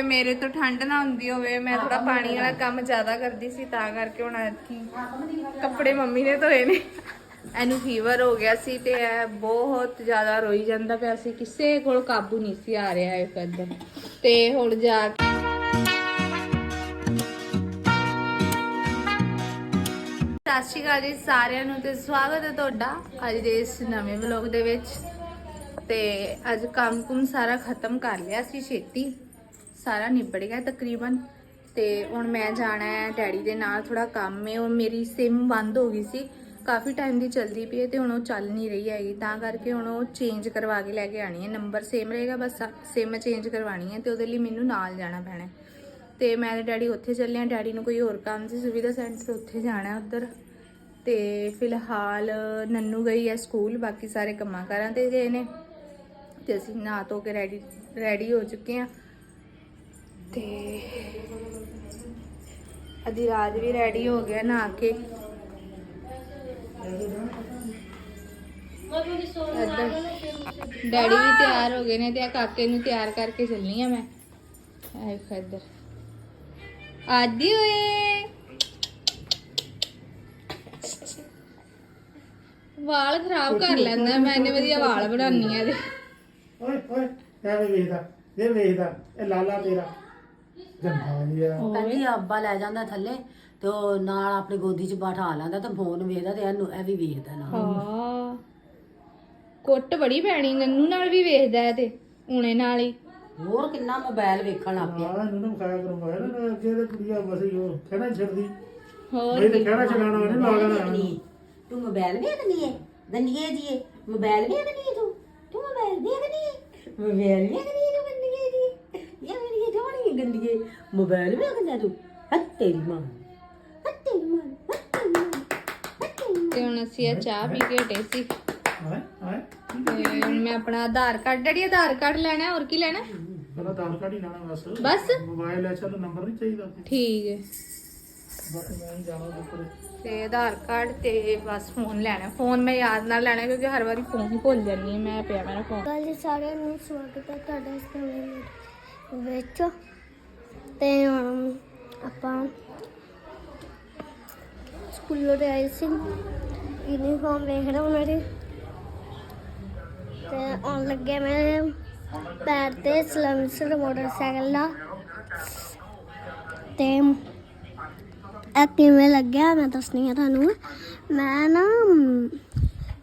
ਹੋਵੇ ਮੇਰੇ ਤੋਂ ਠੰਡ ਨਾ ਹੁੰਦੀ ਹੋਵੇ ਮੈਂ ਥੋੜਾ ਪਾਣੀ ਵਾਲਾ ਕੰਮ ਜ਼ਿਆਦਾ ਕਰਦੀ ਸੀ ਤਾਂ ਕਰਕੇ ਹੁਣ ਐਤਕੀ ਕੱਪੜੇ ਮੰਮੀ ਨੇ ਧੋਏ ਨੇ। ਇਹਨੂੰ ਫੀਵਰ ਹੋ ਗਿਆ ਸੀ ਤੇ ਇਹ ਬਹੁਤ ਜ਼ਿਆਦਾ ਰੋਈ ਜਾਂਦਾ ਪਿਆ ਸੀ ਕਿਸੇ ਕੋਲ ਕਾਬੂ ਨਹੀਂ ਸੀ ਆ ਰਿਹਾ ਇਹ ਕਦਮ ਤੇ ਹੁਣ ਜਾ ਕੇ ਸਤਿ ਸ਼੍ਰੀ ਅਕਾਲ ਜੀ ਸਾਰਿਆਂ ਨੂੰ ਤੇ ਸਵਾਗਤ ਹੈ ਤੁਹਾਡਾ ਅੱਜ ਦੇ ਇਸ ਨਵੇਂ ਵਲੌਗ ਦੇ ਵਿੱਚ। ਤੇ ਅੱਜ ਕੰਮ ਕੁਮ ਸਾਰਾ ਖਤਮ ਕਰ ਲਿਆ ਸੀ ਛੇਤੀ। ਸਾਰਾ ਨਿਬੜ ਗਿਆ ਤਕਰੀਬਨ। ਤੇ ਹੁਣ ਮੈਂ ਜਾਣਾ ਹੈ, ਡੈਡੀ ਦੇ ਨਾਲ ਥੋੜਾ ਕੰਮ ਹੈ, ਉਹ ਮੇਰੀ ਸਿਮ ਬੰਦ ਹੋ ਗਈ ਸੀ। ਕਾਫੀ ਟਾਈਮ ਦੀ ਚੱਲਦੀ ਪਈ ਹੈ ਤੇ ਹੁਣ ਉਹ ਚੱਲ ਨਹੀਂ ਰਹੀ ਹੈਗੀ। ਤਾਂ ਕਰਕੇ ਹੁਣ ਉਹ ਚੇਂਜ ਕਰਵਾ ਕੇ ਲੈ ਕੇ ਆਣੀ ਹੈ। ਨੰਬਰ ਸੇਮ ਰਹੇਗਾ, ਬਸ ਸਿਮ ਚੇਂਜ ਕਰਵਾਣੀ ਹੈ ਤੇ ਉਹਦੇ ਲਈ ਮੈਨੂੰ ਨਾਲ ਜਾਣਾ ਪੈਣਾ ਹੈ। ਤੇ ਮੈਂ ਤੇ ਡੈਡੀ ਉੱਥੇ ਚੱਲੇ ਆ ਡੈਡੀ ਨੂੰ ਕੋਈ ਹੋਰ ਕੰਮ ਸੀ ਸੁਵਿਧਾ ਸੈਂਟਰ ਉੱਥੇ ਜਾਣਾ ਉੱਧਰ। ਤੇ ਫਿਲਹਾਲ ਨੰਨੂ ਗਈ ਹੈ ਸਕੂਲ, ਬਾਕੀ ਸਾਰੇ ਕੰਮਾਂ ਕਾਰਾਂ ਤੇ ਗਏ ਨੇ। ਤੇ ਅਸੀਂ ਨਾ ਧੋ ਕੇ ਰੈਡੀ ਰੈਡੀ ਹੋ ਚੁੱਕੇ ਆ ਤੇ ਅਧਿਰਾਜ ਵੀ ਰੈਡੀ ਹੋ ਗਿਆ ਨਹਾ ਕੇ। ਡੈਡੀ ਵੀ ਤਿਆਰ ਹੋ ਗਏ ਨੇ ਤੇ ਆ ਕਾਕੇ ਨੂੰ ਤਿਆਰ ਕਰਕੇ ਚੱਲਨੀ ਆ ਮੈਂ। ਆਏ ਇੱਧਰ। ਆਦੀ ਓਏ। ਵਾਲ ਖਰਾਬ ਕਰ ਲੈਂਦਾ ਮੈਂ ਇੰਨੇ ਵਧੀਆ ਵਾਲ ਬਣਾਉਣੀ ਆ ਇਹਦੇ। ਓਏ ਓਏ ਐਵੇਂ ਵੇਖਦਾ ਇਹ ਵੇਖਦਾ ਇਹ ਲਾਲਾ ਤੇਰਾ। ਜੰਮਾ ਲਿਆ ਕਹਿੰਦੀ ਅੱਬਾ ਲੈ ਜਾਂਦਾ ਥੱਲੇ ਤੇ ਉਹ ਨਾਲ ਆਪਣੀ ਗੋਦੀ 'ਚ ਬਿਠਾ ਲੈਂਦਾ ਤੇ ਫੋਨ ਵੇਖਦਾ ਤੇ ਇਹਨੂੰ ਇਹ ਵੀ ਵੇਖਦਾ ਨਾਲ। ਹਾਂ। ਕੁੱਟ ਬੜੀ ਪੈਣੀ ਨੰਨੂ ਨਾਲ ਵੀ ਵੇਖਦਾ ਹੈ ਤੇ ਊਣੇ ਨਾਲ ਹੀ। ਹੋਰ ਕਿੰਨਾ ਮੋਬਾਈਲ ਵੇਖਣ ਲੱਗ ਪਿਆ। ਆ ਇਹਨੂੰ ਖਾਇਆ ਕਰੂੰਗਾ ਨਾ ਅੱਗੇ ਤੇ ਕੁੜੀਆਂ ਬਸ ਹੀ ਉਹ ਕਹਿਣਾ ਨੀ ਛੱਡਦੀ। ਹੋਰ ਨਹੀਂ ਤੇ ਕਹਿਣਾ ਚਲਾਣਾ ਉਹਨੇ ਲਾ ਲੈਣਾ ਵੇਖਣੀ ਤੂੰ ਮੋਬਾਈਲ ਵੇਖਦੀ ਏ ਗੰਦੀਏ ਜੀਏ ਮੋਬਾਈਲ ਵੇਖਦੀ ਏ ਤੂੰ? ਤੂੰ ਮੋਬਾਈਲ ਵੇਖਦੀ ਏ? ਮੋਬਾਈਲ ਵੇਖਦੀ ਗੰਦੀਏ ਮੋਬਾਈਲ ਵੇਖਦਾ ਤੂੰ ਹੱਤ ਤੇਰੀ ਮਾਂ। ਹੱਤ ਤੇਰੀ ਮਾਂ ਹੱਤ ਤੇਰੀ ਮਾਂ ਹੱਤ ਤੇਰੀ ਮਾਂ। ਤੇ ਹੁਣ ਅਸੀਂ ਇਹ ਚਾਹ ਪੀ ਕੇ ਹਟੇ ਸੀ। ਹੈ ਹੈ ਤੇ ਹੁਣ ਮੈਂ ਆਪਣਾ Aadhaar card daddy Aadhaar card ਲੈਣਾ ਹੋਰ ਕੀ ਲੈਣਾ? ਬਸ। ਬਸ? ਮੋਬਾਈਲ ਐ ਚੱਲ ਨੰਬਰ ਨਹੀਂ ਚਾਹੀਦਾ। ਠੀਕ ਹੈ। ਬਸ ਮੈਂ ਹੀ ਜਾਣਾ ਉੱਪਰ ਤੇ ਆਧਾਰ ਕਾਰਡ ਤੇ ਬਸ ਫੋਨ ਲੈਣਾ ਫੋਨ ਮੈਂ ਯਾਦ ਨਾਲ ਲੈਣਾ ਕਿਉਂਕਿ ਹਰ ਵਾਰੀ ਫੋਨ ਹੀ ਭੁੱਲ ਜਾਂਦੀ ਹਾਂ ਮੈਂ ਪਿਆ ਮੇਰਾ ਫੋਨ। ਗੱਲ ਸਾਰਿਆਂ ਨੂੰ ਸਵਾਗਤ ਹੈ ਤੁਹਾਡਾ ਇਸ ਨਵੇਂ ਵਿੱਚ। ਤੇ ਹੁਣ ਆਪਾਂ ਸਕੂਲੋਂ ਦੇ ਆਏ ਸੀ। ਯੂਨੀਫਾਰਮ ਵੇਖਣਾ ਰਹੇ ਉਹਨਾਂ ਦੀ ਤੇ ਆਉਣ ਲੱਗੇ ਮੈਂ ਪੈਰ ਤੇ ਸਲੰਸਰ ਮੋਟਰਸਾਈਕਲ ਦਾ। ਤੇ ਇਹ ਕਿਵੇਂ ਲੱਗਿਆ ਮੈਂ ਦੱਸਣੀ ਆ ਤੁਹਾਨੂੰ। ਮੈਂ ਨਾ,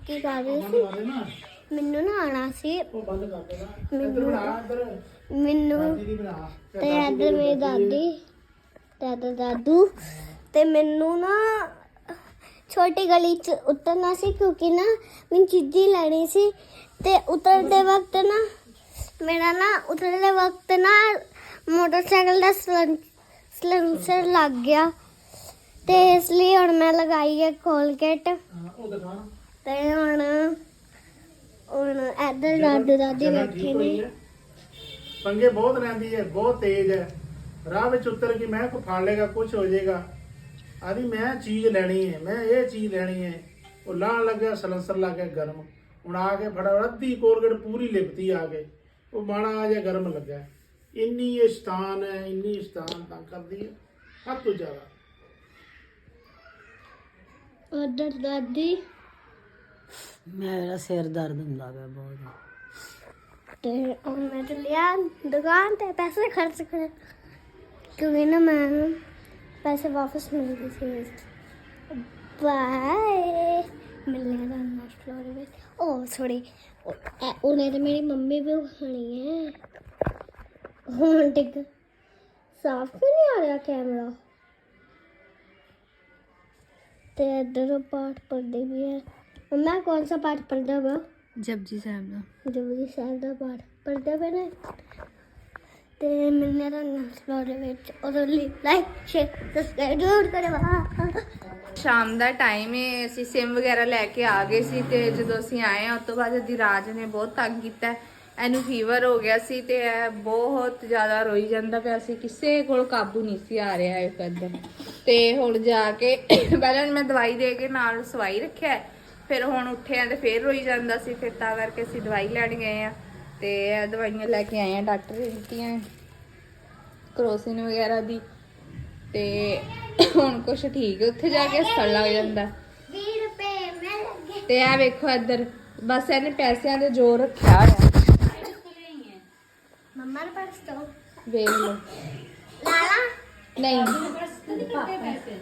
ਕੀ ਕਰ ਰਹੀ ਸੀ? ਮੈਨੂੰ ਨਾ ਆਣਾ ਸੀ। ਉਹ ਬੰਦ ਕਰ ਦੇਣਾ। ਮੈਨੂੰ ਇੱਧਰ। ਮੈਨੂੰ ਦੀਦੀ ਬਣਾ। ਤੇ ਇੱਧਰ ਮੇਰੀ ਦਾਦੀ ਤੇ ਇੱਧਰ ਦਾਦੂ। ਤੇ ਮੈਨੂੰ ਨਾ ਛੋਟੀ ਗਲੀ ਚ ਉਤਰਨਾ ਸੀ ਕਿਉਂਕਿ ਨਾ ਮੈਨੂੰ ਚੀਜ਼ੀ ਲੈਣੀ ਸੀ। ਤੇ ਉਤਰਦੇ ਵਕਤ ਨਾ ਮੇਰਾ ਨਾ ਉਤਰਦੇ ਵਕਤ ਨਾ ਮੋਟਰਸਾਈਕਲ ਦਾ ਸਲੈਂਸਰ ਲੱਗ ਗਿਆ। ਤੇ ਇਸ ਲਈ ਹੁਣ ਮੈਂ ਲਗਾਈ ਹੈ ਕੋਲਗੇਟ। ਹਾਂ, ਉਹ ਦਿਖਾ। ਤੇ ਹੁਣ ਹੁਣ ਇੱਧਰ ਦਾਦੂ ਦਾਦੀ ਜਗ੍ਹਾ ਬੈਠੇ ਠੀਕ ਹੋਈ ਨੇ। ਹੈ। ਪੰਗੇ ਬਹੁਤ ਲੈਂਦੀ ਹੈ ਬਹੁਤ ਤੇਜ਼ ਹੈ। ਰਾਹ ਵਿੱਚ ਉਤਰ ਕੇ ਮੈਂ ਕੋ ਫੜ ਲੇਗਾ ਕੁਝ ਹੋ ਜਾਏਗਾ। ਆਦੀ ਮੈਂ ਚੀਜ਼ ਲੈਣੀ ਹੈ ਮੈਂ ਇਹ ਚੀਜ਼ ਲੈਣੀ ਹੈ। ਉਹ ਲਾਣ ਲੱਗਿਆ ਸਲੰਸਰ ਲੱਗ ਗਿਆ ਗਰਮ। ਹੁਣ ਆ ਕੇ ਫੜਾ ਅੱਧੀ ਕੋਲਗੇਟ ਪੂਰੀ ਲਿਪਤੀ ਆ ਕੇ। ਉਹ ਮਾੜਾ ਜਿਹਾ ਗਰਮ ਲੱਗਾ ਇੰਨੀ ਇਹ ਸ਼ਤਾਨ ਹੈ ਇੰਨੀ ਸ਼ਤਾਨ ਤੰਗ ਕਰਦੀ ਹੈ ਹੱਦ ਤੋਂ ਜ਼ਿਆਦਾ। ਉਧਰ ਦਾਦੀ। ਮੇਰਾ ਸਿਰ ਦਰਦ ਹੁੰਦਾ ਪਿਆ ਬਹੁਤ। ਤੇ ਹੁਣ ਮੈਂ ਚੱਲਿਆ ਦੁਕਾਨ ਤੇ ਪੈਸੇ ਖਰਚ ਕਰ ਕਿਉਂਕਿ ਨਾ ਮੈਂ ਪੈਸੇ ਵਾਪਸ ਮਿਲ ਗਏ ਸੀ ਬਾਏ ਮਿਲਨੇ ਦਾ ਨੈਕਸਟ ਫਲੋਰ ਵਿੱਚ। oh, ਓ ਸੌਰੀ ਉਹਨੇ ਤਾਂ ਮੇਰੀ ਮੰਮੀ ਵੀ ਖਾਣੀ ਹੈ। ਹੁਣ ਟਿਕ ਸਾਫ਼ ਵੀ ਨਹੀਂ ਆ ਰਿਹਾ ਕੈਮਰਾ ਤੇ ਇਧਰ ਪਾਠ ਪੜ੍ਹਦੇ ਵੀ ਹੈ। ਮੰਮਾ ਕੌਣ ਸਾ ਪਾਠ ਪੜ੍ਹਦਾ ਵਾ? ਜਪਜੀ ਸਾਹਿਬ ਦਾ। ਜਪਜੀ ਸਾਹਿਬ ਦਾ ਪਾਠ ਪੜ੍ਹਦੇ ਪਏ ਨੇ? ਤੇ ਨੈਕਸਟ ਫਲੋਰ ਦੇ ਵਿੱਚ ਉਹਦੇ ਲਈ ਲਾਈਕ ਸ਼ੇਅਰ ਸਬਸਕ੍ਰਾਈਬ ਜ਼ਰੂਰ ਕਰਵਾ ਸ਼ਾਮ ਦਾ ਟਾਈਮ ਹੈ ਅਸੀਂ ਸਿਮ ਵਗੈਰਾ ਲੈ ਕੇ ਆ ਗਏ ਸੀ ਤੇ ਜਦੋਂ ਅਸੀਂ ਆਏ ਆ ਉਸ ਤੋਂ ਬਾਅਦ ਅਧਿਰਾਜ ਨੇ ਬਹੁਤ ਤੰਗ ਕੀਤਾ। ਇਹਨੂੰ ਫੀਵਰ ਹੋ ਗਿਆ ਸੀ ਤੇ ਇਹ ਬਹੁਤ ਜ਼ਿਆਦਾ ਰੋਈ ਜਾਂਦਾ ਪਿਆ ਸੀ। ਕਿਸੇ ਕੋਲ ਕਾਬੂ ਨਹੀਂ ਸੀ ਆ ਰਿਹਾ ਇਹ ਕਦਮ ਤੇ ਹੁਣ ਜਾ ਕੇ ਪਹਿਲਾਂ ਮੈਂ ਦਵਾਈ ਦੇ ਕੇ ਨਾਲ ਸਵਾਈ ਰੱਖਿਆ। ਫਿਰ ਹੁਣ ਉੱਠਿਆ ਤੇ ਫਿਰ ਰੋਈ ਜਾਂਦਾ ਸੀ ਫਿਰ ਤਾਂ ਕਰਕੇ ਅਸੀਂ ਦਵਾਈ ਲੈਣ ਗਏ ਆ ਤੇ ਇਹ ਦਵਾਈਆਂ ਲੈ ਕੇ ਆਏ ਆ ਡਾਕਟਰ ਨੇ ਦਿੱਤੀਆਂ ਕਰੋਸਿਨ ਵਗੈਰਾ ਦੀ ਤੇ ਹੁਣ ਕੁਛ ਠੀਕ ਹੈ ਉੱਥੇ ਜਾ ਕੇ ਹੱਸਣ ਲੱਗ ਜਾਂਦਾ। 20 ਰੁਪਏ ਮੈਂ ਲੱਗੇ ਤੇ ਆ ਵੇਖੋ ਇੱਧਰ ਬਸ ਇਹਨੇ ਪੈਸਿਆਂ ਦੇ ਜ਼ੋਰ ਰੱਖਿਆ ਹੋਇਆ। ਮੰਮਾ ਦੇ ਪਾਸ ਤੋਂ ਵੇਖ ਲਓ। ਲਾਲਾ ਨਹੀਂ।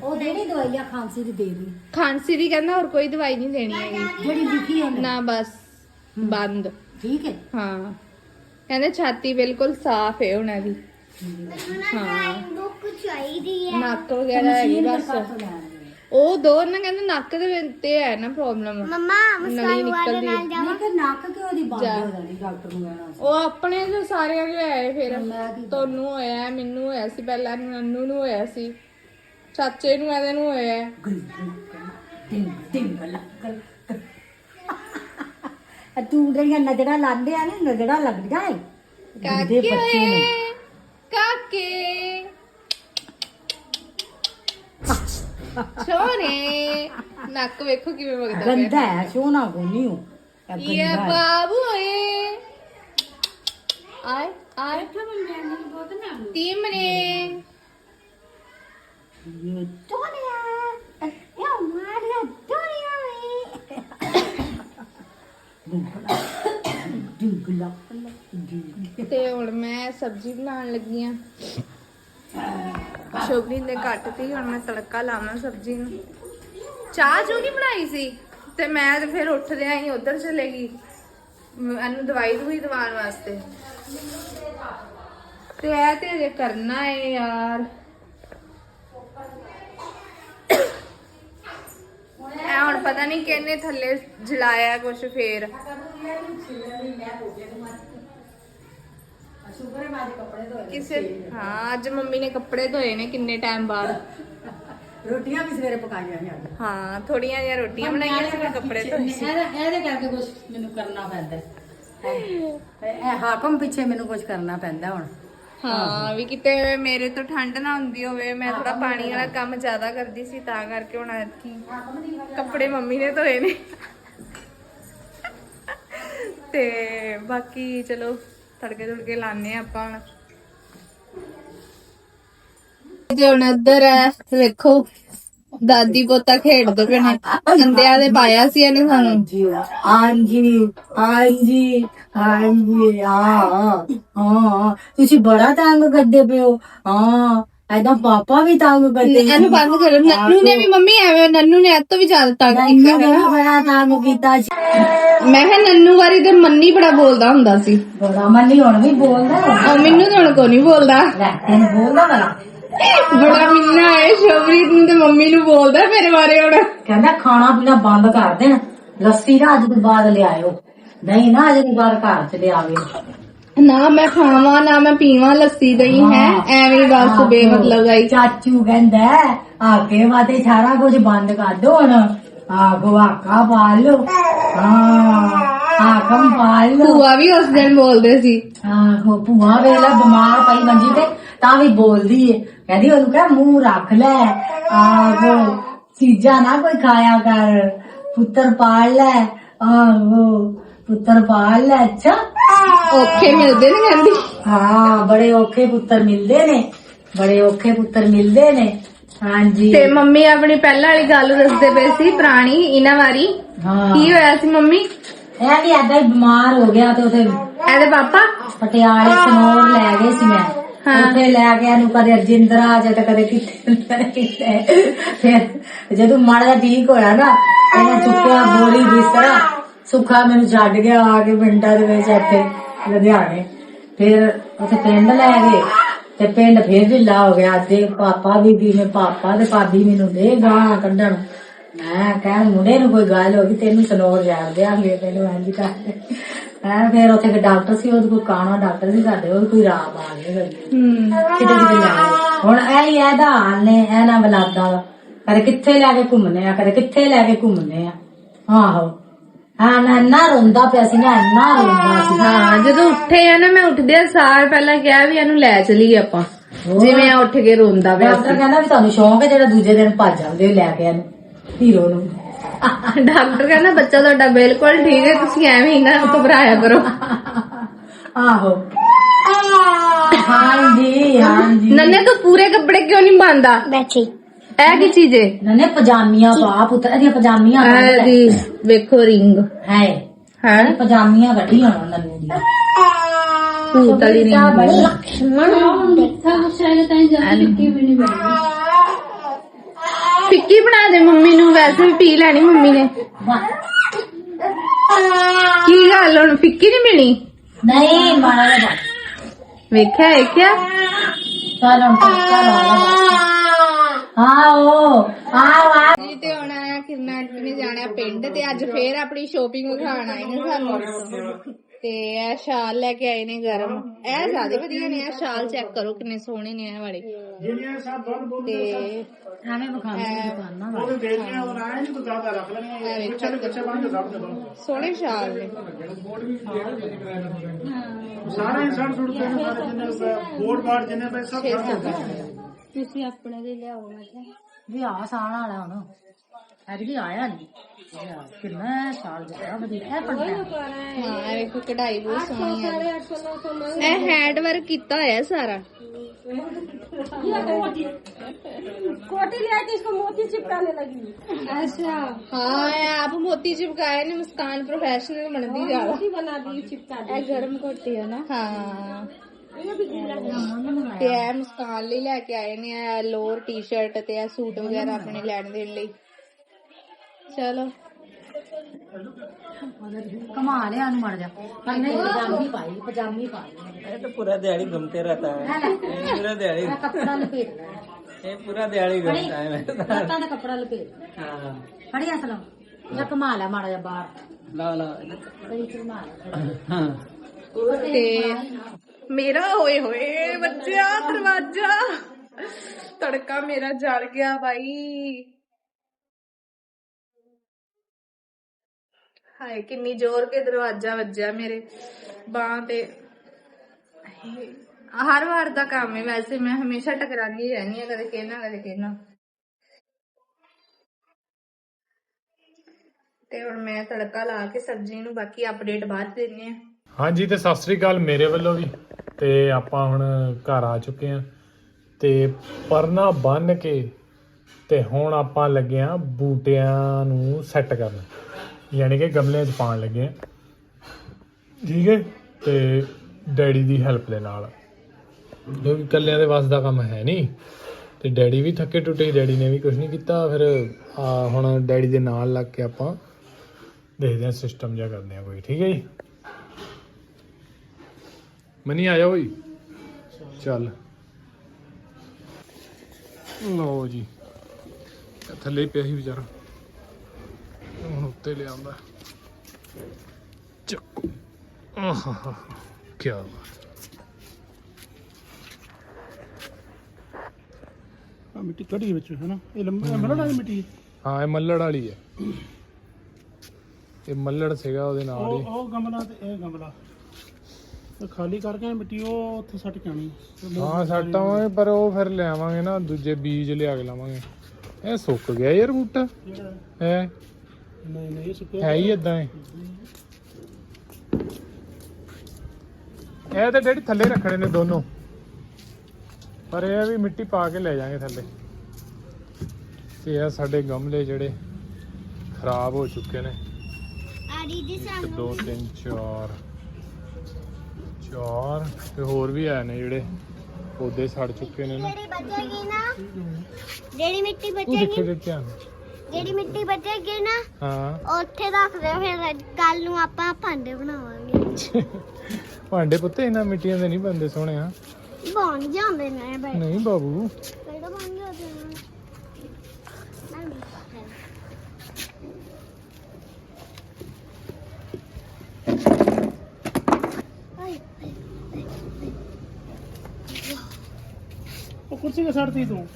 ਉਹ ਜਿਹੜੀ ਦਵਾਈਆਂ ਖਾਂਸੀ ਦੀ ਦੇ ਦੀ। ਖਾਂਸੀ ਦੀ ਕਹਿੰਦਾ ਹੋਰ ਕੋਈ ਦਵਾਈ ਨਹੀਂ ਦੇਣੀ ਹੈਗੀ। ਜਿਹੜੀ ਲਿਖੀ ਹੈ ਨਾ। ਬਸ ਬੰਦ। ਠੀਕ ਹੈ। ਹਾਂ। ਕਹਿੰਦੇ ਛਾਤੀ ਬਿਲਕੁਲ ਸਾਫ਼ ਹੈ ਉਹਨਾਂ ਦੀ। ਮੈਨੂੰ ਨਾ ਹਾਂ। ਡਰਾਇੰਗ ਬੁੱਕ ਚਾਹੀਦੀ ਹੈ। ਨੱਕ ਵਗੈਰਾ ਹੈਗੀ ਬਸ। ਉਹ ਦੋ ਨਾ ਕਹਿੰਦੇ ਨੱਕ ਦੇ ਵਿੱਚ ਤੇ ਹੈ ਨਾ ਪ੍ਰੋਬਲਮ ਮੰਮਾ ਨਲੀ ਮੁਸਕਾਨ ਵਾਲੇ ਨਿਕਲਦੀ। ਨਾਲ ਜਾਵਾਂ ਕਿ ਨੱਕ ਕਿਉਂ ਦੀ ਬੰਦ। ਹੋ ਜਾਂਦੀ ਡਾਕਟਰ ਨੂੰ ਕਹਿਣਾ ਸੀ। ਉਹ ਆਪਣੇ ਜੋ ਸਾਰਿਆਂ ਦੇ ਹੈ ਫਿਰ ਮੈਂ ਕੀ ਤੁਹਾਨੂੰ ਹੋਇਆ ਮੈਨੂੰ ਹੋਇਆ ਸੀ ਪਹਿਲਾਂ ਨੰਨੂ ਨੂੰ ਹੋਇਆ ਸੀ ਚਾਚੇ ਨੂੰ ਇਹਦੇ ਨੂੰ ਹੋਇਆ ਹੈ। ਗਲ ਤੂੰ ਜਿਹੜੀਆਂ ਨਜ਼ਰਾਂ ਲਾਉਂਦੇ ਆ ਨਾ ਨਜ਼ਰਾਂ ਲੱਗਦੀਆਂ ਏ ਕਾਕੇ। ਹੋਏ ਕਾਕੇ ਛੋਨੇ ਨੱਕ ਵੇਖੋ ਕਿਵੇਂ ਵਗਦਾ ਪਿਆ ਗੰਦਾ ਹੈ ਸੋਨਾ ਕੋ ਨਹੀਂ ਹੋ ਇਹ ਇਹ ਗੰਦਾ ਹੈ। ਬਾਬੂ ਏ ਆਏ ਆਏ। ਤੀਮਰੇ। ਇਹ ਟੋਨੀਆ ਇਹ ਮਾਰਿਆ ਟੋਨੀਆ ਡਿੰਗ ਲੱਗ ਡਿੰਗ ਤੇ ਹੁਣ ਮੈਂ ਸਬਜ਼ੀ ਬਣਾਉਣ ਲੱਗੀ ਆ। ਸ਼ੋਭਨੀ ਨੇ ਕੱਟਤੀ ਹੁਣ ਮੈਂ ਤੜਕਾ ਲਾਵਾਂ ਸਬਜ਼ੀ ਨੂੰ। ਚਾਹ ਜੋ ਨਹੀਂ ਬਣਾਈ ਸੀ, ਤੇ ਮੈਂ ਤੇ ਫਿਰ ਉੱਠਦੇ ਹੀ ਉਧਰ ਚਲੇ ਗਈ। ਇਹਨੂੰ ਦਵਾਈ ਦਵਾਈ ਦਵਾਉਣ ਵਾਸਤੇ। ਤੇ ਇਹ ਤੇ ਅਜੇ ਕਰਨਾ ਹੈ ਯਾਰ। ਇਹ ਹੁਣ ਪਤਾ ਨਹੀਂ ਕਿਹਨੇ ਥੱਲੇ ਜਲਾਇਆ ਕੁਛ ਫੇਰ। ਕਿਸੇ ਹਾਂ ਅੱਜ ਮੰਮੀ ਨੇ ਕੱਪੜੇ ਧੋਏ ਨੇ ਕਿੰਨੇ ਟਾਈਮ ਬਾਅਦ। ਰੋਟੀਆਂ ਵੀ ਸਵੇਰੇ ਪਕਾਈਆਂ ਸੀ ਅੱਜ। ਹਾਂ ਥੋੜੀਆਂ ਜਿਹੀਆਂ ਰੋਟੀਆਂ ਬਣਾਈਆਂ ਸੀ ਮੈਂ ਕੱਪੜੇ ਧੋਏ ਸੀ। ਇਹਦੇ ਇਹਦੇ ਕਰਕੇ ਕੁਝ ਮੈਨੂੰ ਕਰਨਾ ਪੈਂਦਾ ਹੈ। ਇਹ ਹਾਕਮ ਪਿੱਛੇ ਮੈਨੂੰ ਕੁਝ ਕਰਨਾ ਪੈਂਦਾ ਹੁਣ। ਹਾਂ ਵੀ ਕਿਤੇ ਮੇਰੇ ਤੋਂ ਠੰਡ ਨਾ ਹੁੰਦੀ ਹੋਵੇ ਮੈਂ ਥੋੜਾ ਪਾਣੀ ਵਾਲਾ ਕੰਮ ਜ਼ਿਆਦਾ ਕਰਦੀ ਸੀ ਤਾਂ ਕਰਕੇ ਹੁਣ ਐਤਕੀ ਕੱਪੜੇ ਮੰਮੀ ਨੇ ਧੋਏ ਨੇ। ਤੇ ਬਾਕੀ ਚਲੋ ਤੜਕੇ ਤੁੜਕੇ ਲਾਣੇ ਆਪਾਂ ਹੁਣ। ਤੇ ਹੁਣ ਇੱਧਰ ਹੈ ਵੇਖੋ ਦਾਦੀ ਪੋਤਾ ਖੇਡਦੇ ਪਏ ਨੇ ਅੰਡਿਆਂ ਦੇ ਪਾਇਆ ਸੀ ਇਹਨੇ ਸਾਨੂੰ। ਹਾਂਜੀ ਹਾਂਜੀ ਹਾਂਜੀ ਹਾਂ ਹਾਂ। ਤੁਸੀਂ ਬੜਾ ਤੰਗ ਕਰਦੇ ਪਏ ਹੋ। ਹਾਂ। ਐਦਾ ਪਾਪਾ ਵੀ ਤੰਗ ਕਰਦੇ ਇਹਨੂੰ ਬੰਦ ਕਰੋ। ਨੰਨੂ ਨੇ ਵੀ ਮੰਮੀ ਐਵੇਂ ਨੰਨੂ ਨੇ ਇਹ ਤੋਂ ਵੀ ਜ਼ਿਆਦਾ ਤੰਗ ਕੀਤਾ ਹੈਗਾ। ਬੜਾ ਤੰਗ ਕੀਤਾ ਸੀ। ਮੈਂ ਕਿਹਾ ਨੰਨੂ ਵਾਰੀ ਤੇ ਮੰਨੀ ਬੜਾ ਬੋਲਦਾ ਹੁੰਦਾ ਸੀ। ਬੜਾ ਮੰਨੀ ਹੁਣ ਵੀ ਬੋਲਦਾ। ਹੈ। ਮੈਨੂੰ ਤਾਂ ਹੁਣ ਕੋ ਨਹੀਂ ਬੋਲਦਾ। ਲੈ ਤੈਨੂੰ ਬੋਲਦਾ ਬੜਾ ਬੜਾ ਮਿੰਨਾ ਹੈ ਸ਼ੋਭਰੀਤ ਨੂੰ ਤੇ ਮੰਮੀ ਨੂੰ ਬੋਲਦਾ ਮੇਰੇ ਬਾਰੇ ਹੁਣ। ਕਹਿੰਦਾ ਖਾਣਾ ਪੀਣਾ ਬੰਦ ਕਰ ਦੇਣ। ਲੱਸੀ ਨਾ ਅੱਜ ਤੋਂ ਬਾਅਦ ਲਿਆਇਓ। ਨਹੀਂ ਨਾ ਅੱਜ ਤੋਂ ਬਾਅਦ ਘਰ ਚ ਲਿਆਵੇ। ਨਾ ਮੈਂ ਖਾਵਾਂ ਨਾ ਮੈਂ ਪੀਵਾਂ ਲੱਸੀ ਦਹੀਂ ਹੈ। ਐਵੇਂ ਹੀ ਬਸ ਬੇਮਤਲਬ ਆਈ ਚਾਚੂ ਕਹਿੰਦਾ ਆਕੇ ਵਾਤੇ ਸਾਰਾ ਕੁਝ ਬੰਦ ਕਰ ਦੋ ਹੁਣ। ਆਗੋ ਆਕਾ ਪਾ ਲੋ ਹਾਂ ਆਕਮ ਪਾ ਲੋ ਭੂਆ ਵੀ ਉਸ ਦਿਨ ਬੋਲਦੇ ਸੀ। ਆਹੋ ਭੂਆ ਵੇਲਾ ਬਿਮਾਰ ਪਈ ਮੰਜੀ ਤੇ ਤਾਂ ਵੀ ਬੋਲਦੀ ਏ। ਕਹਿੰਦੀ ਉਹਨੂੰ ਕਹ ਮੂੰਹ ਰੱਖ ਲੈ। ਆਹੋ ਚੀਜ਼ਾਂ ਨਾ ਕੋਈ ਖਾਇਆ ਕਰ। ਪੁੱਤਰ ਪਾਲ ਲੈ। ਆਹੋ। ਪੁੱਤਰ ਪਾਲ ਲੈ ਅੱਛਾ ਔਖੇ ਮਿਲਦੇ ਨੇ ਕਹਿੰਦੀ। ਹਾਂ ਬੜੇ ਔਖੇ ਪੁੱਤਰ ਮਿਲਦੇ ਨੇ। ਬੜੇ ਔਖੇ ਪੁੱਤਰ ਮਿਲਦੇ ਨੇ। ਹਾਂਜੀ। ਤੇ ਮੰਮੀ ਆਪਣੀ ਪਹਿਲਾਂ ਵਾਲੀ ਗੱਲ ਦੱਸਦੇ ਪਏ ਸੀ ਪੁਰਾਣੀ ਇਹਨਾਂ ਵਾਰੀ ਹਾਂ। ਕੀ ਹੋਇਆ ਸੀ ਮੰਮੀ? ਇਹ ਵੀ ਏਦਾਂ ਹੀ ਬਿਮਾਰ ਹੋ ਗਿਆ ਤੇ ਉਥੇ ਇਹਦੇ ਪਾਪਾ? ਪਟਿਆਲੇ ਸਨੋਰ ਲੈ ਗਏ ਸੀ ਮੈਂ। ਹਾਂ। ਉੱਥੇ ਲੈ ਗਿਆ ਨੂੰ ਕਦੇ ਰਜਿੰਦਰਾ ਚ ਤੇ ਕਦੇ ਕਿਤੇ। ਫਿਰ ਜਦੋਂ ਮਾੜਾ ਜਿਹਾ ਠੀਕ ਹੋਇਆ ਨਾ ਇਹਨੇ ਚੁੱਕਿਆ ਬੋਲੀ ਬਿਸਤਰਾ। ਸੁੱਖਾ ਮੈਨੂੰ ਛੱਡ ਗਿਆ ਆ ਕੇ ਪਿੰਡਾਂ ਦੇ ਵਿੱਚ ਇੱਥੇ ਲੁਧਿਆਣੇ। ਫਿਰ ਉੱਥੇ ਪਿੰਡ ਲੈ ਗਏ ਤੇ ਪਿੰਡ ਫਿਰ ਢਿੱਲਾ ਹੋ ਗਿਆ। ਤੇ ਪਾਪਾ ਵੀ ਮੈਂ ਪਾਪਾ ਤੇ ਭਾਬੀ ਮੈਨੂੰ ਦੇ ਗਾਂ ਕੱਢਣ। ਮੈਂ ਕਹਿ ਮੁੰਡੇ ਨੂੰ ਕੋਈ ਗੱਲ ਹੋ ਗਈ ਤੈਨੂੰ ਸਨੋਰ ਜਾਣ ਦਿਆਂਗੇ ਤੈਨੂੰ ਇੰਜ ਕਰ ਮੈਂ ਫਿਰ ਉੱਥੇ ਇੱਕ ਡਾਕਟਰ ਸੀ ਉਹਦੇ ਕੋਲ ਕਾਣਾ ਡਾਕਟਰ ਸੀ ਸਾਡੇ ਉਹ ਕੋਈ ਰਾਮ ਆ ਗਿਆ ਹੂੰ। ਕਿਤੇ ਕਿਤੇ ਲੈ ਗਏ ਹੁਣ ਇਹ ਹੀ ਇਹਦਾ ਹਾਲ ਨੇ ਇਹ ਨਾ ਬਲਾਦਾ ਕਦੇ ਕਿੱਥੇ ਲੈ ਕੇ ਘੁੰਮਨੇ ਆ ਕਦੇ ਕਿੱਥੇ ਲੈ ਕੇ ਘੁੰਮਨੇ ਆ। ਆਹੋ। ਹਾਂ ਨਾ ਨਾ ਰੋਂਦਾ ਪਿਆ ਸੀ ਨਾ ਨਾ ਰੋਂਦਾ ਸੀ। ਹਾਂ ਜਦੋਂ ਉੱਠੇ ਆ ਨਾ ਮੈਂ ਉੱਠਦੇ ਆ ਸਾਰ ਪਹਿਲਾਂ ਕਿਹਾ ਵੀ ਇਹਨੂੰ ਲੈ ਚਲੀਏ ਆਪਾਂ। ਜਿਵੇਂ ਆ ਉੱਠ ਕੇ ਰੋਂਦਾ ਪਿਆ ਡਾਕਟਰ ਕਹਿੰਦਾ ਵੀ ਤੁਹਾਨੂੰ ਸ਼ੌਂਕ ਹੈ ਜਿਹੜਾ ਦੂਜੇ ਦਿਨ ਭੱਜ ਜਾਂਦੇ ਹੋ ਲੈ ਕੇ ਇਹਨੂੰ ਹੀਰੋ ਨੂੰ। ਡਾਕਟਰ ਕਹਿੰਦਾ ਬੱਚਾ ਤੁਹਾਡਾ ਬਿਲਕੁਲ ਠੀਕ ਹੈ ਤੁਸੀਂ ਐਵੇਂ ਹੀ ਨਾ ਘਬਰਾਇਆ ਕਰੋ। ਆਹੋ। ਹਾਂਜੀ ਹਾਂਜੀ। ਨੰਨੇ ਤੂੰ ਪੂਰੇ ਕੱਪੜੇ ਕਿਉਂ ਨਹੀਂ ਪਾਉਂਦਾ? ਬੈਠੀ। ਇਹ ਕੀ ਚੀਜ਼ ਹੈ ਨੰਨੇ ਪਜਾਮੀਆਂ ਪਾ ਪੁੱਤ ਇਹਦੀਆਂ ਪਜਾਮੀਆਂ ਕੱਢ ਲੈ। ਵੇਖੋ ਰਿੰਗ। ਹੈ। ਹੈ? ਪਜਾਮੀਆਂ ਕੱਢੀ ਹੋਣ ਦੀ ਤੂੰ ਤਲੀ ਰਿੰਗ ਹੈ ਲਕਸ਼ਮਣ ਦੇਖਾ ਸ਼ਾਇਦ ਤਾਂ ਜਲਦੀ ਟਿੱਕੀ ਵੀ ਬਣੀ ਫਿੱਕੀ ਬਣਾ ਦੇ ਮੰਮੀ ਨੂੰ ਵੈਸੇ ਵੀ ਪੀ ਲੈਣੀ ਮੰਮੀ ਨੇ। ਕੀ ਗੱਲ ਹੁਣ ਫਿੱਕੀ ਨਹੀਂ ਮਿਲੀ ਨਹੀਂ ਮਾਰਾ ਵੇਖਿਆ ਵੇਖਿਆ? ਚਲੋ ਚਲੋ ਆਓ ਆਓ ਆ ਜੀ ਤੇ ਹੁਣ ਆਇਆ ਕਿਰਨਾ ਆਂਟੀ ਨੇ ਜਾਣਾ ਪਿੰਡ ਤੇ ਅੱਜ ਫੇਰ ਆਪਣੀ ਸ਼ੋਪਿੰਗ ਵਿਖਾਣ ਆਏ ਨੇ ਸਾਨੂੰ। ਤੇ ਇਹ ਸ਼ਾਲ ਲੈ ਕੇ ਆਏ ਨੇ ਗਰਮ। ਇਹ ਜ਼ਿਆਦਾ ਵਧੀਆ ਨੇ ਇਹ ਸ਼ਾਲ ਚੈੱਕ ਕਰੋ ਕਿੰਨੇ ਸੋਹਣੇ ਨੇ ਇਹ ਵਾਲੇ। ਜਿਹੜੀਆਂ ਸਭ ਬਹੁਤ ਬਹੁਤ ਤੇ ਐਵੇਂ ਵਿਖਾਉਂਦੇ ਦੁਕਾਨਾਂ ਵਾਲੇ। ਉਹਦੇ ਦੇ ਦੀਆਂ ਉਹ ਆਏ ਨਹੀਂ ਤੂੰ ਜ਼ਿਆਦਾ ਰੱਖ ਇਹ ਪਿੱਛੇ ਦੇ ਪਿੱਛੇ ਬੰਦ ਕੇ ਸਭ ਦੇ ਸੋਹਣੇ ਸ਼ਾਲ ਨੇ। ਸਾਰਾ ਹੀ ਸੜ ਸੁੜ ਕੇ ਸਾਰੇ ਜਿੰਨੇ ਬੋਰਡ ਬਾਰ ਜਿੰਨੇ ਪੈ ਸਭ ਖੜਾ ਹੋ ਗਿਆ ਤੁਸੀਂ ਆਪਣੇ ਲਈ ਲਿਆਓ ਮੈਂ ਕਿਹਾ ਵੀ ਆ ਸਾਲ ਵਾਲਾ ਹੁਣ ਅੱਜ ਵੀ ਆਇਆ ਨਹੀਂ ਕਿੰਨਾ ਸਾਲ ਜਿਹਾ ਵਧੀਆ ਇਹ ਪੰਡਾ ਹਾਂ ਇਹ ਵੇਖੋ ਕਢਾਈ ਬਹੁਤ ਸੋਹਣੀ ਹੈ ਇਹ ਹੈਂਡ ਵਰਕ ਕੀਤਾ ਹੋਇਆ ਸਾਰਾ कोटी लिया कि इसको मोती चिपकाने लगी अच्छा ਹਾਂ ਇਹ ਆਪ ਮੋਤੀ ਚਿਪਕਾਏ ਨੇ ਮੁਸਕਾਨ ਪ੍ਰੋਫੈਸ਼ਨਲ ਬਣਦੀ ਜ਼ਿਆਦਾ मोती बना दी चिपका दी ਇਹ ਗਰਮ ਕੋਟੀ ਹੈ ਨਾ ਹਾਂ ਤੇ ਇਹ ਮੁਸਕਾਨ ਲਈ ਲੈ ਕੇ ਆਏ ਨੇ ਇਹ ਲੋਅਰ ਟੀ-ਸ਼ਰਟ ਤੇ ਇਹ ਸੂਟ ਵਗੈਰਾ ਆਪਣੇ ਲੈਣ ਦੇਣ ਲਈ ਚਲੋ ਕਮਾ ਲਿਆ ਨੂੰ ਮੜ ਜਾ ਪਰ ਨਹੀਂ ਪਜਾਮੀ ਪਾਈ ਪਜਾਮੀ ਪਾਈ ये तो पूरा दिहाड़ी घूमते रहता है ये पूरा दिहाड़ी ਇਹ ਕੱਪੜਾ ਲਪੇਟ ਲੈ ये पूरा दिहाड़ी घूमता है मैं ਲੱਤਾਂ ਦਾ ਕੱਪੜਾ ਲਪੇਟ हाँ ਫੜੀ ਅਸਲ ਜਾਂ ਕਮਾ ਲਿਆ ਮਾੜਾ ਜਿਹਾ ਬਾਹਰ लाओ लाओ ਕਈ ਕਮਾ ਲਿਆ हाँ ਤੇ ਮੇਰਾ ਹੋਏ ਹੋਏ ਬੱਚਿਆ ਦਰਵਾਜ਼ਾ। ਤੜਕਾ ਮੇਰਾ ਜਲ ਗਿਆ ਬਾਈ। ਹਾਏ, ਕਿੰਨੀ ਜ਼ੋਰ ਕੇ ਦਰਵਾਜ਼ਾ ਵੱਜਿਆ ਮੇਰੇ ਬਾਹ ਤੇ। ਹਰ ਵਾਰ ਦਾ ਕੰਮ ਹੈ ਵੈਸੇ, ਮੈਂ ਹਮੇਸ਼ਾ ਟਕਰਾਉਂਦੀ ਰਹਿੰਦੀ ਹਾਂ, ਕਦੇ ਕਹਿਣਾ ਕਦੇ ਕਹਿਣਾ ਤੇ ਹੁਣ ਮੈਂ ਤੜਕਾ ਲਾ ਕੇ ਸਬਜ਼ੀ ਨੂੰ ਬਾਕੀ ਅਪਡੇਟ ਬਾਅਦ 'ਚ ਆ ਹਾਂਜੀ, ਤੇ ਸਤਿ ਸ੍ਰੀ ਅਕਾਲ ਮੇਰੇ ਵੱਲੋਂ ਵੀ। ਤੇ ਆਪਾਂ ਹੁਣ ਘਰ ਆ ਚੁੱਕੇ ਆ ਤੇ ਪਰਨਾ ਬੰਨ ਕੇ ਤੇ ਹੁਣ ਆਪਾਂ ਲੱਗੇ ਆ ਬੂਟਿਆਂ ਨੂੰ ਸੈੱਟ ਕਰਨ। ਯਾਨੀ ਕਿ ਗਮਲਿਆਂ 'ਚ ਪਾਉਣ ਲੱਗੇ ਆ ਠੀਕ ਹੈ? ਤੇ ਡੈਡੀ ਦੀ ਹੈਲਪ ਦੇ ਨਾਲ। ਕਿਉਂਕਿ ਇਕੱਲਿਆਂ ਦੇ ਵੱਸ ਦਾ ਕੰਮ ਹੈ ਨਹੀਂ। ਤੇ ਡੈਡੀ ਵੀ ਥੱਕੇ ਟੁੱਟੇ, ਡੈਡੀ ਨੇ ਵੀ ਕੁਝ ਨਹੀਂ ਕੀਤਾ। ਫਿਰ ਹੁਣ ਡੈਡੀ ਦੇ ਨਾਲ ਲੱਗ ਕੇ ਆਪਾਂ ਦੇਖਦੇ ਆ ਸਿਸਟਮ ਜਿਹਾ ਕਰਦੇ ਆ ਕੋਈ। ਠੀਕ ਹੈ ਜੀ? ਮਨੀ ਆ ਜਾ ਓਏ ਚੱਲ। ਲਓ ਜੀ। ਥੱਲੇ ਪਿਆ ਸੀ ਵਿਚਾਰਾ। ਹੁਣ ਉੱਤੇ ਲਿਆਂਦਾ ਚੱਕੋ। ਆਹਾ ਕੀ ਬਾਤ। ਆ ਮਿੱਟੀ ਕੜੀ ਵਿੱਚ ਹੈ ਨਾ ਇਹ ਲੰਬਾ ਮਰੜਾ ਵਾਲੀ ਮਿੱਟੀ ਹੈ। ਹਾਂ ਇਹ ਮੱਲੜ ਵਾਲੀ ਹੈ। ਇਹ ਮੱਲੜ ਸੀਗਾ ਉਹਦੇ ਨਾਲ ਉਹ ਹੀ। ਉਹ ਗਮਲਾ ਤੇ ਇਹ ਗਮਲਾ। ਤੇ ਖਾਲੀ ਕਰਕੇ ਮਿੱਟੀ ਉਹ ਉੱਥੇ ਸੱਟ ਕੇ ਆਉਣੀ। ਹਾਂ ਸੱਟ ਆਵਾਂਗੇ ਪਰ ਉਹ ਫਿਰ ਲਿਆਵਾਂਗੇ ਨਾ ਦੂਜੇ ਬੀਜ ਲਿਆ ਕੇ ਲਾਵਾਂਗੇ। ਇਹ ਸੁੱਕ ਗਿਆ ਯਾਰ ਬੂਟਾ। ਹੈ? ਨਹੀਂ ਨਹੀਂ ਇਹ ਸੁੱਕਿਆ ਹੈ ਹੀ ਇਦਾਂ ਹੈ ਇਹ ਤਾਂ ਡੈਡੀ ਥੱਲੇ ਰੱਖਣੇ ਨੇ ਦੋਨੋਂ। ਪਰ ਇਹ ਵੀ ਮਿੱਟੀ ਪਾ ਕੇ ਲੈ ਜਾਾਂਗੇ ਥੱਲੇ। ਤੇ ਇਹ ਸਾਡੇ ਗਮਲੇ ਜਿਹੜੇ ਖਰਾਬ ਹੋ ਚੁੱਕੇ ਨੇ। ਆੜੀ ਦੀ ਸਾਨੂੰ ਦੋ ਤਿੰਨ ਚਾਰ। ਚਾਰ ਤੇ ਹੋਰ ਵੀ ਆਏ ਨੇ ਜਿਹੜੇ ਪੌਦੇ ਸੜ ਚੁੱਕੇ ਨੇ ਨਾ। ਜਿਹੜੀ ਬਚੇਗੀ ਨਾ ਜਿਹੜੀ ਮਿੱਟੀ ਤੂੰ ਦੇਖੋ ਬਚੇਗੀ ਜੇ ਧਿਆਨ ਜਿਹੜੀ ਮਿੱਟੀ ਬਚੇਗੀ ਨਾ ਹਾਂ। ਉੱਥੇ ਰੱਖ ਦਿਓ ਫਿਰ ਕੱਲ ਨੂੰ ਆਪਾਂ ਭਾਂਡੇ ਬਣਾਵਾਂਗੇ। ਭਾਂਡੇ ਪੁੱਤੇ ਇਹਨਾਂ ਮਿੱਟੀਆਂ ਦੇ ਨਹੀਂ ਬੰਦੇ ਸੋਹਣਿਆ ਬਣ ਜਾਂਦੇ ਨੇ ਬਈ ਨਹੀਂ ਬਾਬੂ। ਕਿਹੜਾ ਬਣ ਜਾਂਦੇ ਨੇ ਮੈਂ ਵੀ ਪਤਾ ਆਏ ਉਹ ਕੁਰਸੀ ਤੇ ਸੜਤੀ ਤੂੰ?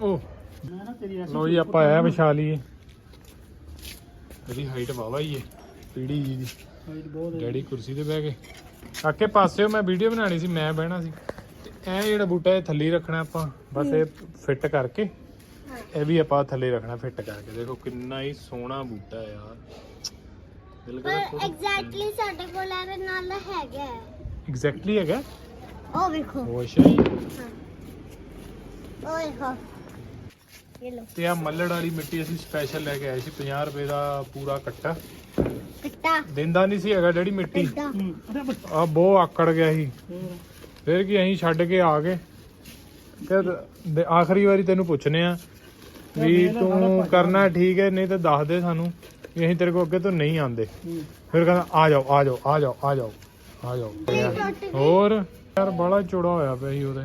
ਉਹ ਮੈਂ ਨਾ ਤੇਰੀ ਐਸੀ ਲੋ ਜੀ ਆਪਾਂ ਇਹ ਵਿਛਾ ਲਈਏ ਇਹਦੀ ਹਾਈਟ ਵਾਵਾ ਹੀ ਹੈ ਪੀੜੀ ਜੀ ਦੀ। ਹਾਈਟ ਬਹੁਤ ਹੈ। ਡੈਡੀ ਕੁਰਸੀ ਤੇ ਬਹਿ ਗਏ। ਕਾਕੇ ਪਾਸਿਓ ਮੈਂ ਵੀਡੀਓ ਬਣਾਣੀ ਸੀ ਮੈਂ ਬਹਿਣਾ ਸੀ। ਤੇ ਇਹ ਜਿਹੜਾ ਬੂਟਾ ਇਹ ਥੱਲੇ ਹੀ ਰੱਖਣਾ ਆਪਾਂ ਬਸ ਇਹ ਫਿੱਟ ਕਰਕੇ। ਇਹ ਵੀ ਆਪਾਂ ਥੱਲੇ ਰੱਖਣਾ ਫਿੱਟ ਕਰਕੇ। ਦੇਖੋ ਕਿੰਨਾ ਹੀ ਸੋਹਣਾ ਬੂਟਾ ਯਾਰ ਦਿਲ ਕਰਦਾ ਐਗਜ਼ੈਕਟਲੀ ਸਾਡੇ ਕੋਲ ਇਹਦੇ ਨਾਲ ਹੈਗਾ। ਐਗਜ਼ੈਕਟਲੀ ਹੈਗਾ? ਉਹ ਵੇਖੋ। ਉਹ ਅੱਛਾ ਜੀ। ਉਹ ਵੇਖੋ ਇਹ ਲੋ ਤੇ ਆ ਮੱਲੜ ਵਾਲੀ ਮਿੱਟੀ ਅਸੀਂ ਸਪੈਸ਼ਲ ਲੈ ਕੇ ਆਏ ਸੀ 50 ਰੁਪਏ ਦਾ ਪੂਰਾ ਕੱਟਾ। ਪਿੱਟਾ ਦਿੰਦਾ ਨਹੀਂ ਸੀ ਹੈਗਾ ਡੈਡੀ ਮਿੱਟੀ। ਆ ਬਹੁਤ ਆਕੜ ਗਿਆ ਸੀ। ਫਿਰ ਕੀ ਅਸੀਂ ਛੱਡ ਕੇ ਆ ਗਏ। ਤੇ ਦੇ- ਆਖਰੀ ਵਾਰੀ ਤੈਨੂੰ ਪੁੱਛਨੇ ਆ ਵੀ ਤੂੰ ਕਰਨਾ ਠੀਕ ਹੈ ਨਹੀਂ ਤਾਂ ਦੱਸ ਦੇ ਸਾਨੂੰ ਵੀ ਅਸੀਂ ਤੇਰੇ ਕੋਲ ਅੱਗੇ ਤੋਂ ਨਹੀਂ ਆਂਦੇ ਫਿਰ ਕਹਿੰਦਾ ਆ ਜਾਓ ਆ ਜਾਓ ਆ ਜਾਓ ਆ ਜਾਓ ਆ ਜਾਓ। ਹੋਰ? ਯਾਰ ਬੜਾ ਚੌੜਾ ਹੋਇਆ ਪਿਆ ਸੀ ਉਹਦੇ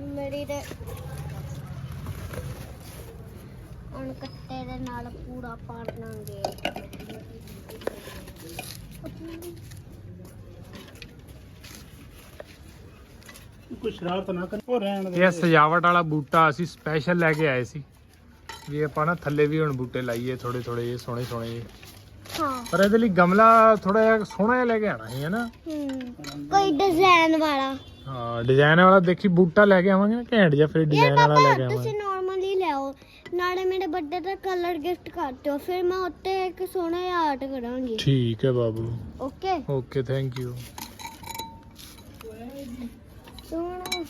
ਮੇਰੀ ਤੇ ਹੁਣ ਕੱਟੇ ਦੇ ਨਾਲ ਪੂਰਾ ਪਾੜਨਾਂਗੇ ਕੋਈ ਸ਼ਰਾਰਤ ਨਾ ਕਰ ਉਹ ਰਹਿਣ ਦੇ। ਇਹ ਸਜਾਵਟ ਵਾਲਾ ਬੂਟਾ ਅਸੀਂ ਸਪੈਸ਼ਲ ਲੈ ਕੇ ਆਏ ਸੀ। ਵੀ ਆਪਾਂ ਨਾ ਥੱਲੇ ਵੀ ਹੁਣ ਬੂਟੇ ਲਾਈਏ ਥੋੜੇ ਥੋੜੇ ਜਿਹੇ ਸੋਹਣੇ ਸੋਹਣੇ। ਜਿਹੇ ਹਾਂ। ਪਰ ਇਹਦੇ ਲਈ ਗਮਲਾ ਥੋੜਾ ਜਿਹਾ ਸੋਹਣਾ ਜਿਹਾ ਲੈ ਕੇ ਆਣਾ ਸੀ ਹਨਾ ਹਮ ਕੋਈ ਡਿਜ਼ਾਈਨ ਵਾਲਾ। ਹਾਂ ਡਿਜ਼ਾਈਨ ਵਾਲਾ ਦੇਖੀ ਬੂਟਾ ਲੈ ਕੇ ਆਵਾਂਗੇ ਨਾ ਘੈਂਟ ਜਿਹਾ ਫਿਰ ਡਿਜ਼ਾਈਨ ਵਾਲਾ ਲੈ ਕੇ ਪਾਪਾ ਆਵਾਂਗੇ। ਤੁਸੀਂ ਨਾਰਮਲੀ ਲਿਆਓ। ਨਾਲੇ ਮੇਰੇ ਬਰਥਡੇ ਦਾ ਕਲਰ ਗਿਫਟ ਕਰ ਦਿਓ। ਫਿਰ ਮੈਂ ਉੱਤੇ ਇੱਕ ਸੋਹਣਾ ਜਿਹਾ ਆਰਟ ਕਰਾਂਗੀ। ਠੀਕ ਹੈ ਬਾਬੂ। ਓਕੇ ਓਕੇ ਥੈਂਕ ਯੂ ਸੋਹਣਾ।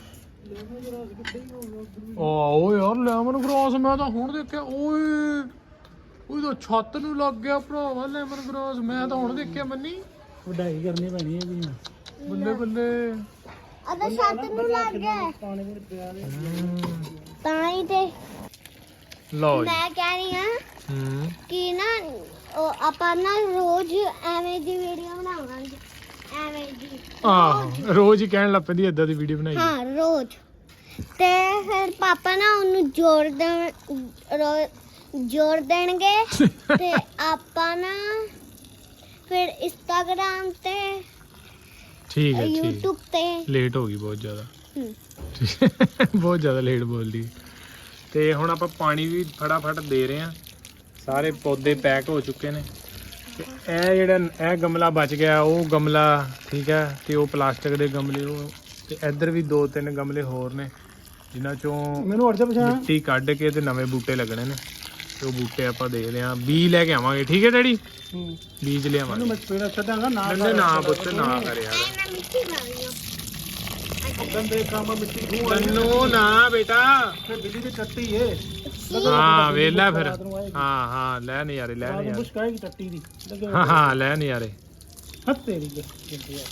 ਓ ਯਾਰ ਲੈਮਨ ਗ੍ਰਾਸ ਮੈਂ ਤਾਂ ਹੁਣ ਦੇਖਿਆ ਓਏ। ਉਹ ਤਾਂ ਛੱਤ ਨੂੰ ਲੱਗ ਗਿਆ ਭਰਾਵਾ ਲੈਮਨ ਗ੍ਰਾਸ ਮੈਂ ਤਾਂ ਹੁਣ ਦੇਖਿਆ ਮੰਨੀ। ਵਡਾਈ ਕਰਨੀ ਪੈਣੀ ਹੈ ਜੀ ਬੱਲੇ ਬੱਲੇ। ਅਦਾ ਛੱਤ ਨੂੰ ਲੱਗ ਗਿਆ। ਹੈ। ਹਮ, ਤਾਂ ਹੀ ਤੇ ਲਓ ਜੀ। ਮੈਂ ਕਹਿ ਰਹੀ ਹਾਂ ਹਮ ਕਿ ਨਾ ਉਹ ਆਪਾਂ ਨਾ ਰੋਜ਼ ਐਵੇਂ ਦੀ ਵੀਡੀਓ ਬਣਾਵਾਂਗੇ। ਐਵੇਂ ਦੀ। ਆਹ ਰੋਜ਼ ਹੀ ਕਹਿਣ ਲੱਗ ਪੈਂਦੀ ਏਦਾਂ ਦੀ ਵੀਡੀਓ ਬਣਾਈ। ਹਾਂ ਰੋਜ਼। ਤੇ ਫਿਰ ਪਾਪਾ ਨਾ ਉਹਨੂੰ ਜੋੜ ਦੇਣ ਰੋ- ਜੋੜ ਦੇਣਗੇ ਤੇ ਆਪਾਂ ਨਾ ਫਿਰ ਇੰਸਟਾਗ੍ਰਾਮ ਤੇ ਠੀਕ ਹੈ ਠੀਕ YouTube ਤੇ। ਲੇਟ ਹੋ ਗਈ ਬਹੁਤ ਜ਼ਿਆਦਾ। ਹਮ, ਬਹੁਤ ਜ਼ਿਆਦਾ ਲੇਟ ਬੋਲਦੀ। ਤੇ ਹੁਣ ਆਪਾਂ ਪਾਣੀ ਵੀ ਫਟਾਫਟ ਦੇ ਰਹੇ ਆ ਸਾਰੇ ਪੌਦੇ ਪੈਕ ਹੋ ਚੁੱਕੇ ਨੇ। ਤੇ ਇਹ ਜਿਹੜਾ ਇਹ ਗਮਲਾ ਬਚ ਗਿਆ ਉਹ ਗਮਲਾ ਠੀਕ ਹੈ ਤੇ ਉਹ ਪਲਾਸਟਿਕ ਦੇ ਗਮਲੇ ਉਹ ਤੇ ਇੱਧਰ ਵੀ ਦੋ ਤਿੰਨ ਗਮਲੇ ਹੋਰ ਨੇ ਜਿਨ੍ਹਾਂ ਚੋਂ ਮੈਨੂੰ WhatsApp ਪਛਾਣ। ਮਿੱਟੀ ਕੱਢ ਕੇ ਤੇ ਨਵੇਂ ਬੂਟੇ ਲੱਗਣੇ ਨੇ। ਤੇ ਉਹ ਬੂਟੇ ਆਪਾਂ ਦੇਖਦੇ ਆ ਬੀ ਲੈ ਕੇ ਆਵਾਂਗੇ ਠੀਕ ਹੈ ਡੈਡੀ? ਬੀਜ ਲਿਆਵਾਂਗੇ ਮੈਂ ਪੇੜਾ ਛੱਡਾਂਗਾ ਨਾ ਨੰਦੇ ਨਾ ਪੁੱਤ ਨਾ ਕਰ ਯਾਰ ਮੈਂ ਮਿੱਟੀ ਲਾ ਰਹੀ ਹਾਂ। ਗੰਦੇ ਕੰਮ ਮਿੱਟੀ ਖੂਹ ਤੈਨੂੰ ਨਾ ਬੇਟਾ। ਤੇ ਬਿਜਲੀ ਦੀ ਚੱਟੀ ਏ। ਹਾਂ ਵੇਲਾ ਫਿਰ। ਹਾਂ ਹਾਂ ਲੈ ਨਜ਼ਾਰੇ ਲੈ ਨਜ਼ਾਰੇ। ਮੁਸ਼ਕਾਈ ਦੀ ਚੱਟੀ ਦੀ। ਹਾਂ ਹਾਂ ਲੈ ਨਜ਼ਾਰੇ। ਤੇਰੀ ਗੱਡੀ ਆ